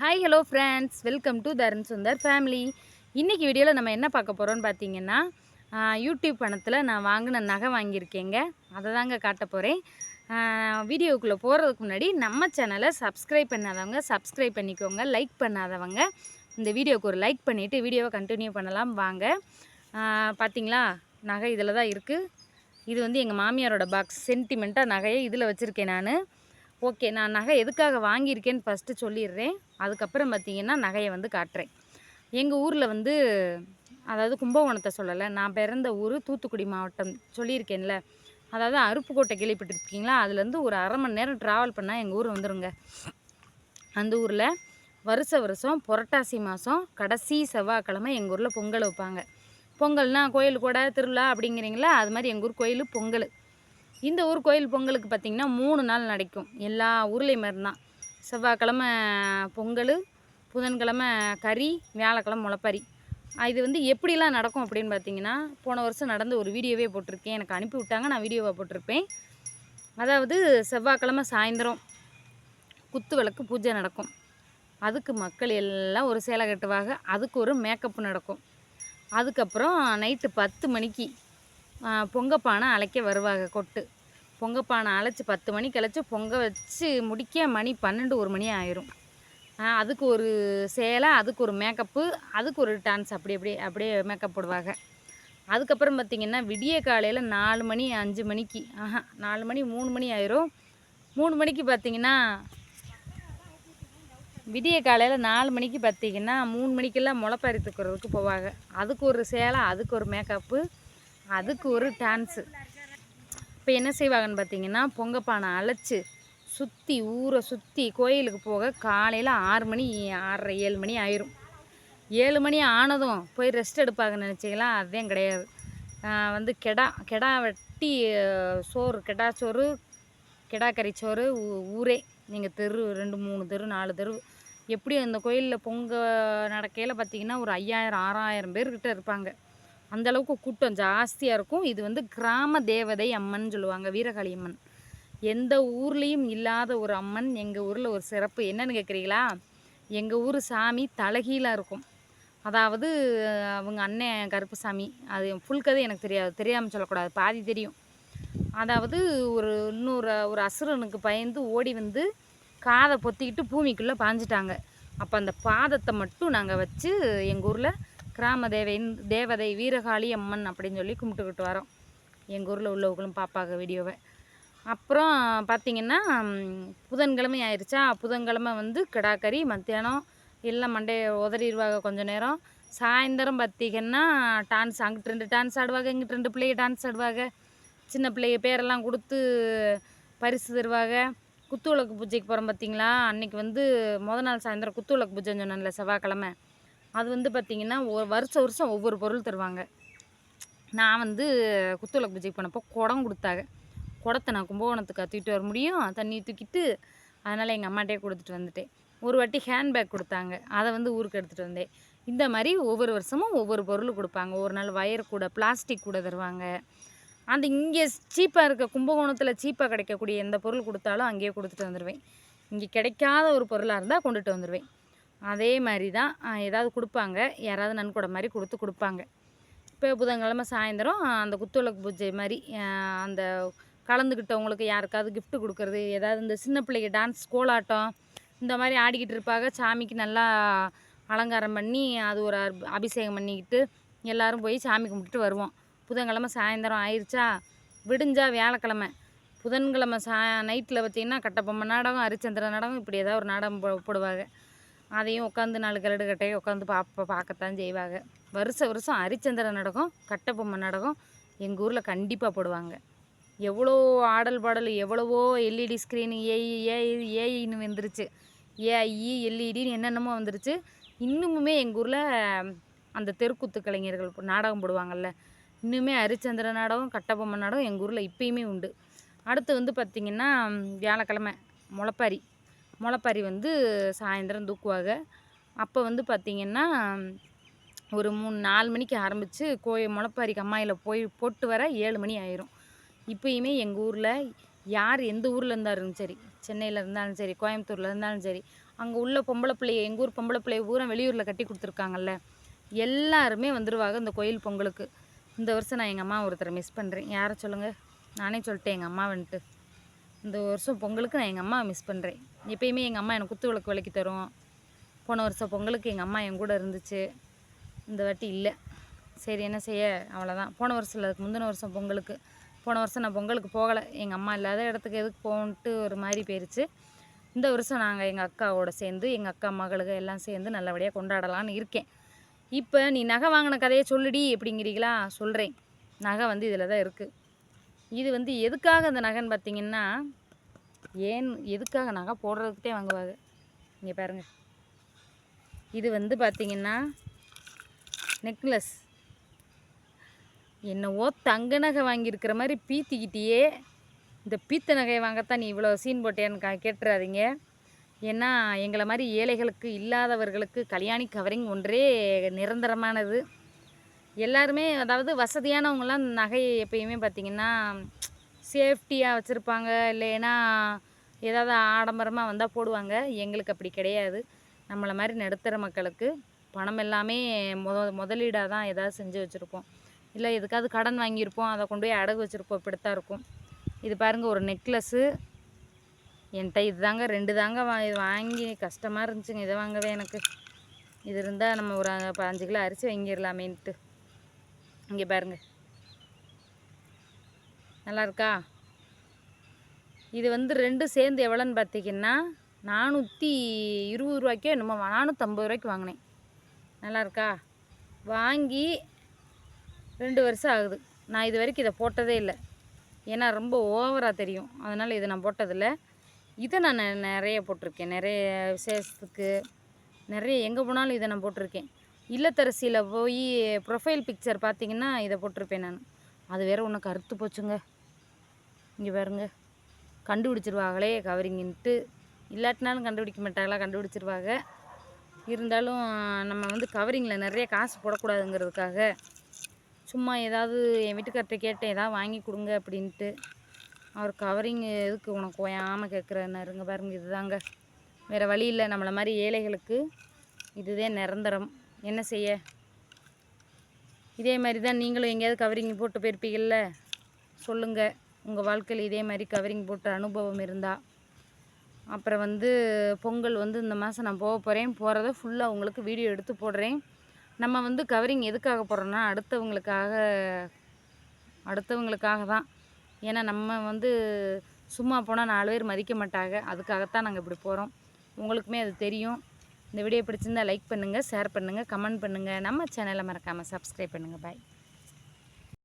Hi hello friends welcome to Dharan Sundar family இன்றைக்கி வீடியோவில் நம்ம என்ன பார்க்க போகிறோம்னு பார்த்தீங்கன்னா யூடியூப் பணத்தில் நான் வாங்கின நகை வாங்கியிருக்கேங்க. அதை தாங்க காட்ட போகிறேன் வீடியோக்குள்ளே போகிறதுக்கு முன்னாடி நம்ம சேனலை சப்ஸ்கிரைப் பண்ணாதவங்க சப்ஸ்கிரைப் பண்ணிக்கோங்க. லைக் பண்ணாதவங்க இந்த வீடியோவுக்கு ஒரு லைக் பண்ணிவிட்டு வீடியோவை கண்டினியூ பண்ணலாம். வாங்க. பார்த்திங்களா பார்த்தீங்களா? நகை இதில் தான் இருக்குது இது வந்து எங்கள் மாமியாரோட பாக்ஸ் சென்டிமெண்ட்டாக நகையை இதில் வச்சுருக்கேன் நான். ஓகே நான் நகை எதுக்காக வாங்கியிருக்கேன்னு ஃபஸ்ட்டு சொல்லிடுறேன். அதுக்கப்புறம் பார்த்தீங்கன்னா நகையை வந்து காட்டுறேன். எங்கள் ஊரில் வந்து அதாவது கும்பகோணத்தை சொல்லலை நான் பிறந்த ஊர் தூத்துக்குடி மாவட்டம் சொல்லியிருக்கேன்ல. அதாவது அருப்புக்கோட்டை கேள்விப்பட்டிருக்கீங்களா? அதுலேருந்து ஒரு அரை மணி நேரம் ட்ராவல் பண்ணால் எங்கள் ஊர் வந்துருங்க. அந்த ஊரில் வருஷ வருஷம் புரட்டாசி மாதம் கடைசி செவ்வாய்க்கிழமை எங்கள் ஊரில் பொங்கல் வைப்பாங்க. பொங்கல்னால் கோயில் கூட திருவிழா அப்படிங்கிறீங்களா? அது மாதிரி எங்கள் ஊர் கோயில் பொங்கல். இந்த ஊர் கோயில் பொங்கலுக்கு பார்த்திங்கன்னா மூணு நாள் நடக்கும். எல்லா ஊர்லேயும் மாதிரி தான் செவ்வாய்க்கிழமை பொங்கல் புதன்கிழமை கறி வியாழக்கிழமை முளைப்பறி. இது வந்து எப்படிலாம் நடக்கும் அப்படின்னு பார்த்தீங்கன்னா போன வருஷம் நடந்த ஒரு வீடியோவே போட்டிருக்கேன். எனக்கு அனுப்பி விட்டாங்க நான் வீடியோவை போட்டிருப்பேன். அதாவது செவ்வாய்க்கிழமை சாயந்தரம் குத்து விளக்கு பூஜை நடக்கும். அதுக்கு மக்கள் எல்லாம் ஒரு சேலை கட்டுவாங்க. அதுக்கு ஒரு மேக்கப் நடக்கும். அதுக்கப்புறம் நைட்டு பத்து மணிக்கு பொங்கப்பானை அழைக்க வருவாங்க கொட்டு. பொங்கப்பானை அழைச்சி பத்து மணிக்கு அழைச்சி பொங்க வச்சு முடிக்க மணி பன்னெண்டு ஒரு மணி ஆயிரும். அதுக்கு ஒரு சேலை அதுக்கு ஒரு மேக்கப்பு அதுக்கு ஒரு டான்ஸ் அப்படி அப்படியே அப்படியே மேக்கப் போடுவாங்க. அதுக்கப்புறம் பார்த்திங்கன்னா விடிய காலையில் நாலு மணி அஞ்சு மணிக்கு ஆஹா நாலு மணி மூணு மணி ஆயிரும். மூணு மணிக்கு பார்த்தீங்கன்னா விடிய காலையில் நாலு மணிக்கு பார்த்தீங்கன்னா மூணு மணிக்கெல்லாம் முளப்பாரி தூக்குறதுக்கு போவாங்க. அதுக்கு ஒரு சேலை அதுக்கு ஒரு மேக்கப்பு அதுக்கு ஒரு டான்ஸு இப்போ என்ன செய்வாங்கன்னு பார்த்தீங்கன்னா பொங்கப்பானை அழைச்சி சுற்றி ஊரை சுற்றி கோயிலுக்கு போக காலையில் ஆறு மணி ஆறரை ஏழு மணி ஆயிரும். ஏழு மணி ஆனதும் போய் ரெஸ்ட் எடுப்பாங்கன்னு நினச்சிங்களா? அதே கிடையாது. வந்து கெடா கெடா வெட்டி சோறு கெடா சோறு கெடா கறி சோறு ஊ- ஊரே. நீங்கள் தெரு ரெண்டு மூணு தெரு நாலு தெரு. எப்படி அந்த கோயிலில் பொங்க நடக்கையில் பார்த்தீங்கன்னா ஒரு ஐயாயிரம் ஆறாயிரம் பேர்கிட்ட இருப்பாங்க. அந்தளவுக்கு கூட்டம் ஜாஸ்தியாக இருக்கும். இது வந்து கிராம தேவதை அம்மன் சொல்லுவாங்க வீரகாளி அம்மன். எந்த ஊர்லேயும் இல்லாத ஒரு அம்மன் எங்கள் ஊரில் ஒரு சிறப்பு. என்னன்னு கேட்குறீங்களா எங்கள் ஊர் சாமி தலைகீழாக இருக்கும். அதாவது அவங்க அண்ணன் கருப்பு சாமி அது ஃபுல் கதை எனக்கு தெரியாது. தெரியாமல் சொல்லக்கூடாது. பாதி தெரியும். அதாவது ஒரு இன்னொரு ஒரு அசுரனுக்கு பயந்து ஓடி வந்து காதை பொத்திக்கிட்டு பூமிக்குள்ளே பாஞ்சிட்டாங்க. அப்போ அந்த பாதத்தை மட்டும் நாங்கள் வச்சு எங்கள் ஊரில் கிராம தேவை தேவதை வீரகாளி அம்மன் அப்படின்னு சொல்லி கும்பிட்டுக்கிட்டு வரோம். எங்கள் ஊரில் உள்ளவங்களும் பார்ப்பாங்க வீடியோவை. அப்புறம் பார்த்திங்கன்னா புதன்கிழமை ஆயிடுச்சா புதன்கிழமை வந்து கிடாக்கறி மத்தியானம் இல்லை மண்டைய உதறிடுவாங்க கொஞ்ச நேரம். சாயந்தரம் பார்த்திங்கன்னா டான்ஸ் அங்கிட்டு ரெண்டு டான்ஸ் ஆடுவாங்க இங்கிட்டு ரெண்டு பிள்ளைங்க டான்ஸ் ஆடுவாங்க. சின்ன பிள்ளைங்க பேரெல்லாம் கொடுத்து பரிசு தருவாங்க. குத்து விளக்கு பூஜைக்கு போகிறோம் பார்த்திங்களா அன்னைக்கு வந்து மொதல் நாள் சாயந்தரம் குத்து விளக்கு பூஜைன்னு சொன்னேன்ல செவ்வாய்க்கிழமை. அது வந்து பார்த்திங்கன்னா ஒரு வருஷம் வருஷம் ஒவ்வொரு பொருள் தருவாங்க. நான் வந்து குத்துவிளக்கு பூஜைக்கு போனப்போ குடம் கொடுத்தாங்க. குடத்தை நான் கும்பகோணத்துக்கு தூக்கிட்டு வர முடியும். தண்ணி தூக்கிட்டு அதனால் எங்கள் அம்மாட்டே கொடுத்துட்டு வந்துட்டேன். ஒரு வாட்டி ஹேண்ட்பேக் கொடுத்தாங்க. அதை வந்து ஊருக்கு எடுத்துகிட்டு வந்தேன். இந்த மாதிரி ஒவ்வொரு வருஷமும் ஒவ்வொரு பொருள் கொடுப்பாங்க. ஒரு நாள் வயர் கூட பிளாஸ்டிக் கூட தருவாங்க. அந்த இங்கே சீப்பாக இருக்க கும்பகோணத்தில் சீப்பாக கிடைக்கக்கூடிய எந்த பொருள் கொடுத்தாலும் அங்கேயே கொடுத்துட்டு வந்துடுவேன் இங்கே கிடைக்காத ஒரு பொருளாக இருந்தால் கொண்டுட்டு வந்துடுவேன் அதே மாதிரி தான் ஏதாவது கொடுப்பாங்க. யாராவது நன்கொடை மாதிரி கொடுத்து கொடுப்பாங்க. இப்போ புதன்கிழமை சாயந்தரம் அந்த குத்துவிளக்கு பூஜை மாதிரி அந்த கலந்துக்கிட்டவங்களுக்கு யாருக்காவது கிஃப்ட்டு கொடுக்கறது ஏதாவது இந்த சின்ன பிள்ளைங்க டான்ஸ் கோலாட்டம் இந்த மாதிரி ஆடிக்கிட்டு இருப்பாங்க. சாமிக்கு நல்லா அலங்காரம் பண்ணி அது ஒரு அபிஷேகம் பண்ணிக்கிட்டு எல்லாரும் போய் சாமி கும்பிட்டுட்டு வருவோம். புதன்கிழமை சாயந்தரம் ஆயிடுச்சா விடிஞ்சா வியாழக்கிழமை. புதன்கிழமை சா நைட்டில் பார்த்திங்கன்னா கட்டபொம்மை நாடகம் ஹரிச்சந்திர நாடகம் இப்படி ஏதாவது ஒரு நாடகம் போ போடுவாங்க. அதையும் உட்காந்து நாலு கரடு கட்டையை உட்காந்து பார்ப்ப பார்க்கத்தான் செய்வாங்க. வருஷ வருஷம் ஹரிச்சந்திர நாடகம் கட்டபொம்மை நாடகம் எங்கள் ஊரில் கண்டிப்பாக போடுவாங்க. எவ்வளோ ஆடல் பாடல் எவ்வளவோ எல்இடி ஸ்க்ரீன் ஏஐ ஏஐ ஏஐன்னு வந்துருச்சு. ஏஐஇ எல்இடின்னு என்னென்னமோ வந்துருச்சு. இன்னுமுமே எங்கள் ஊரில் அந்த தெருக்கூத்து கலைஞர்கள் நாடகம் போடுவாங்கள்ல இன்னுமே ஹரிச்சந்திர நாடகம் கட்டபொம்மை நாடகம் எங்கள் ஊரில் இப்பயுமே உண்டு. அடுத்து வந்து பார்த்திங்கன்னா வியாழக்கிழமை முளப்பாரி. முளைப்பாரி வந்து சாயந்தரம் தூக்குவாங்க. அப்போ வந்து பார்த்திங்கன்னா ஒரு மூணு நாலு மணிக்கு ஆரம்பித்து கோயில் முளைப்பாரி கம்மாயில் போய் போட்டு வர ஏழு மணி ஆயிரும். இப்போயுமே எங்கள் ஊரில் யார் எந்த ஊரில் இருந்தாலும் சரி சென்னையில் இருந்தாலும் சரி கோயம்புத்தூரில் இருந்தாலும் சரி அங்கே உள்ள பொம்பளை பிள்ளைய எங்கள் ஊர் பொம்பளை பிள்ளைய பூரா வெளியூரில் கட்டி கொடுத்துருக்காங்கல்ல எல்லாருமே வந்துடுவாங்க இந்த கோயில் பொங்கலுக்கு. இந்த வருஷம் நான் எங்கள் அம்மா ஒருத்தரை மிஸ் பண்ணுறேன் யாரை சொல்லுங்கள் நானே சொல்லிட்டேன் எங்கள் அம்மா வந்துட்டு இந்த வருஷம் பொங்கலுக்கு நான் எங்கள் அம்மாவை மிஸ் பண்ணுறேன் எப்பயுமே எங்கள் அம்மா எனக்கு குத்து விளக்கு விளக்கி தரும். போன வருஷம் பொங்கலுக்கு எங்கள் அம்மா என் கூட இருந்துச்சு. இந்த வாட்டி இல்லை. சரி என்ன செய்ய? அவ்வளோதான் போன வருஷம் இல்லை முந்தின வருஷம் பொங்கலுக்கு. போன வருஷம் நான் பொங்கலுக்கு போகலை. எங்கள் அம்மா இல்லாத இடத்துக்கு எதுக்கு போகணுன்ட்டு ஒரு மாதிரி போயிருச்சு. இந்த வருஷம் நாங்கள் எங்கள் அக்காவோட சேர்ந்து எங்கள் அக்கா மகளுக்கு எல்லாம் சேர்ந்து நல்லபடியாக கொண்டாடலான்னு இருக்கேன். இப்போ நீ நகை வாங்கின கதையை சொல்லுடி அப்படிங்கிறீங்களா? சொல்கிறேன் நகை வந்து இதில் தான் இருக்குது இது வந்து எதுக்காக அந்த நகைன்னு பார்த்தீங்கன்னா ஏன் எதுக்காக நகை போடுறதுக்கிட்டே வாங்குவாங்க இங்கே பாருங்கள் இது வந்து பார்த்தீங்கன்னா நெக்லஸ் என்னவோ தங்க நகை வாங்கியிருக்கிற மாதிரி பீத்திக்கிட்டேயே. இந்த பீத்த நகையை வாங்கத்தான் நீ இவ்வளோ சீன் போட்டேன்னு கா கேட்டுறாதீங்க. ஏன்னா எங்களை மாதிரி ஏழைகளுக்கு இல்லாதவர்களுக்கு கல்யாணி கவரிங் ஒன்றே நிரந்தரமானது. எல்லாருமே அதாவது வசதியானவங்களாம் நகையை எப்பயுமே பார்த்திங்கன்னா சேஃப்டியாக வச்சுருப்பாங்க. இல்லைன்னா ஏதாவது ஆடம்பரமாக வந்தால் போடுவாங்க. எங்களுக்கு அப்படி கிடையாது. நம்மளை மாதிரி நடுத்தர மக்களுக்கு பணம் எல்லாமே முத முதலீடாக தான் ஏதாவது செஞ்சு வச்சுருப்போம். இல்லை எதுக்காவது கடன் வாங்கியிருப்போம். அதை கொண்டு போய் அடகு வச்சுருப்போம். இப்படித்தான் இருக்கும். இது பாருங்கள் ஒரு நெக்லஸ்ஸு என்கிட்ட இது தாங்க ரெண்டு தாங்க வா இது வாங்கி கஷ்டமாக இருந்துச்சுங்க. இதை வாங்கவே எனக்கு. இது இருந்தால் நம்ம ஒரு ப- அஞ்சு கிலோ அரிசி வாங்கிடலாமேன்ட்டு. இங்கே பாருங்கள் நல்லா இருக்கா இது வந்து ரெண்டும் சேர்ந்து எவ்வளோன்னு பார்த்தீங்கன்னா நானூற்றி இருபது ரூபாய்க்கோ என்னமோ நானூற்றம்பது ரூபாய்க்கு வாங்கினேன். நல்லா இருக்கா வாங்கி ரெண்டு வருஷம் ஆகுது. நான் இது வரைக்கும் இதை போட்டதே இல்லை. ஏன்னா ரொம்ப ஓவராக தெரியும். அதனால் இதை நான் போட்டதில்லை. இதை நான் நிறைய போட்டிருக்கேன். நிறைய விசேஷத்துக்கு நிறைய எங்கே போனாலும் இதை நான் போட்டிருக்கேன். இல்லத்தரசியில் போய் ப்ரொஃபைல் பிக்சர் பார்த்தீங்கன்னா இதை போட்டிருப்பேன் நான். அது வேறு ஒன்று கருத்து போச்சுங்க. இங்கே பாருங்க. கண்டுபிடிச்சிருவாங்களே கவரிங்கன்ட்டு. இல்லாட்டினாலும் கண்டுபிடிக்க மாட்டாங்களா கண்டுபிடிச்சிருவாங்க. இருந்தாலும் நம்ம வந்து கவரிங்கில் நிறைய காசு போடக்கூடாதுங்கிறதுக்காக சும்மா ஏதாவது என் வீட்டுக்கார்ட்ட கேட்டேன் ஏதாவது வாங்கி கொடுங்க அப்படின்ட்டு. அவர் கவரிங் எதுக்கு உனக்கு ஓயாமல் கேட்குறாருங்க பாருங்க இதுதாங்க. வேறு வழி இல்லை. நம்மளை மாதிரி ஏழைகளுக்கு இதுதே நிரந்தரம். என்ன செய்ய? இதே மாதிரி தான் நீங்களும் எங்கேயாவது கவரிங் போட்டு போயிருப்பீங்கள்ல சொல்லுங்கள் உங்கள் வாழ்க்கையில் இதே மாதிரி கவரிங் போட்ட அனுபவம் இருந்தால் அப்புறம் வந்து பொங்கல் வந்து இந்த மாதம் நான் போக போகிறேன் போகிறத ஃபுல்லாக உங்களுக்கு வீடியோ எடுத்து போடுறேன். நம்ம வந்து கவரிங் எதுக்காக போடுறோன்னா அடுத்தவங்களுக்காக அடுத்தவங்களுக்காக தான். ஏன்னா நம்ம வந்து சும்மா போனால் நாலு பேர் மதிக்க மாட்டாங்க. அதுக்காகத்தான் நாங்கள் இப்படி போகிறோம் உங்களுக்குமே அது தெரியும். இந்த வீடியோ பிடிச்சிருந்தா லைக் பண்ணுங்கள் ஷேர் பண்ணுங்கள் கமெண்ட் பண்ணுங்கள் நம்ம சேனலை மறக்காமல் சப்ஸ்கிரைப் பண்ணுங்கள் பாய்